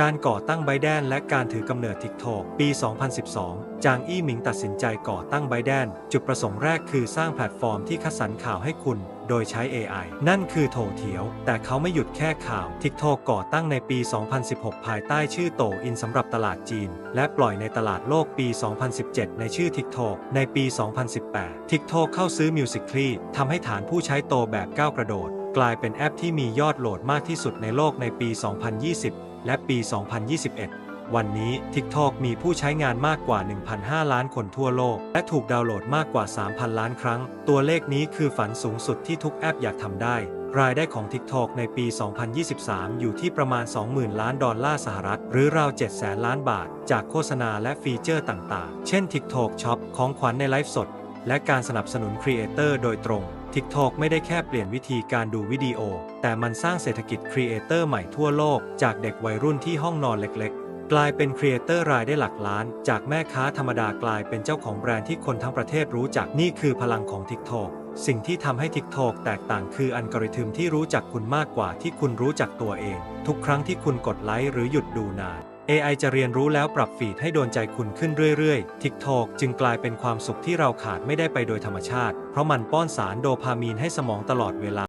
การก่อตั้งไบแดนและการถือกำเนิด TikTok ปี 2012 จางอี้หมิงตัดสินใจก่อตั้งไบแดนจุดประสงค์แรกคือสร้างแพลตฟอร์มที่คัดสรรข่าวให้คุณ โดยใช้ AI นั่นคือโถเถียว แต่เขาไม่หยุดแค่ข่าว TikTok ก่อตั้งในปี 2016 ภายใต้ชื่อโตอินสำหรับตลาดจีน และปล่อยในตลาดโลกปี 2017 ในชื่อ TikTok ในปี 2018 TikTok เข้าซื้อ Musical.ly ทำให้ฐานผู้ใช้โตแบบก้าวกระโดด กลายเป็นแอปที่มียอดโหลดมากที่สุดในโลกในปี 2020 และปี 2021 วันนี้ TikTok มีผู้ใช้งานมากกว่า 1,500 ล้านคนทั่วโลก และถูกดาวน์โหลดมากกว่า 3,000 ล้านครั้ง ตัวเลขนี้คือฝันสูงสุดที่ทุกแอปอยากทำได้ รายได้ของ TikTok ในปี 2023 อยู่ที่ประมาณ 20,000 ล้านดอลลาร์สหรัฐ หรือราว 700,000 ล้านบาท จากโฆษณาและฟีเจอร์ต่าง ๆ เช่น TikTok Shop ของขวัญในไลฟ์สด และการสนับสนุนครีเอเตอร์โดยตรง TikTok ไม่ได้แค่เปลี่ยนวิธีการดูวิดีโอ แต่มันสร้างเศรษฐกิจครีเอเตอร์ใหม่ทั่วโลก จากเด็กวัยรุ่นที่ห้องนอนเล็กๆ กลายเป็นครีเอเตอร์รายได้หลักล้าน จากแม่ค้าธรรมดากลายเป็นเจ้าของแบรนด์ที่คนทั้งประเทศรู้จักนี่คือพลังของ TikTok สิ่งที่ทำให้ TikTok แตกต่างคืออัลกอริทึมที่รู้จักคุณมากกว่าที่คุณรู้จักตัวเอง ทุกครั้งที่คุณกดไลค์หรือหยุดดูนาน AI จะเรียนรู้แล้วปรับฟีดให้โดนใจคุณขึ้นเรื่อยๆ TikTok จึงกลายเป็นความสุขที่เราขาดไม่ได้ไปโดยธรรมชาติ เพราะมันป้อนสารโดพามีนให้สมองตลอดเวลา